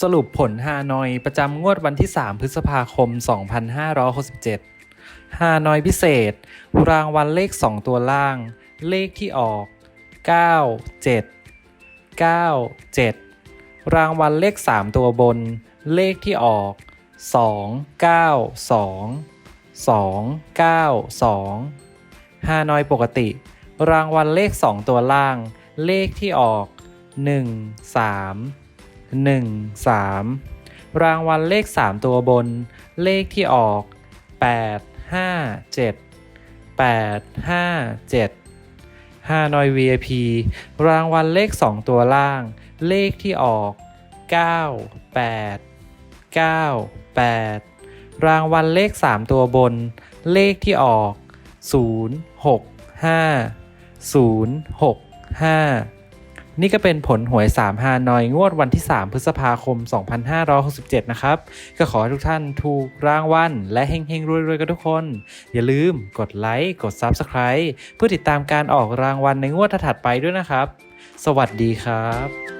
สรุปผลฮานอยประจำงวดวันที่ 3 พฤษภาคม 2567 ฮานอยพิเศษ รางวัลเลข 2 ตัวล่าง เลขที่ออก 9 7 9 7 รางวัลเลข 3 ตัวบน เลขที่ออก 2 9 2 2 9 2 ฮานอยปกติ รางวัลเลข 2 ตัวล่าง เลขที่ออก 1 3 1 3 รางวัลเลข 3 ตัวบน เลขที่ออก 8 5 7 8 5 7ฮานอย VIP รางวัลเลข 2 ตัวล่าง เลขที่ออก 9 8 9 8 รางวัลเลข 3 ตัวบน เลขที่ออก 0 6 5 0 6 5 นี่ก็เป็นผลหวย3ฮานอยงวดวันที่ 3 พฤษภาคม 2567 นะครับ ก็ขอให้ทุกท่านถูกรางวัลและเฮงๆ รวยๆ กันทุกคน อย่าลืมกดไลค์ กด Subscribe เพื่อติดตามการออกรางวัลในงวดถัดไปด้วยนะครับ สวัสดีครับ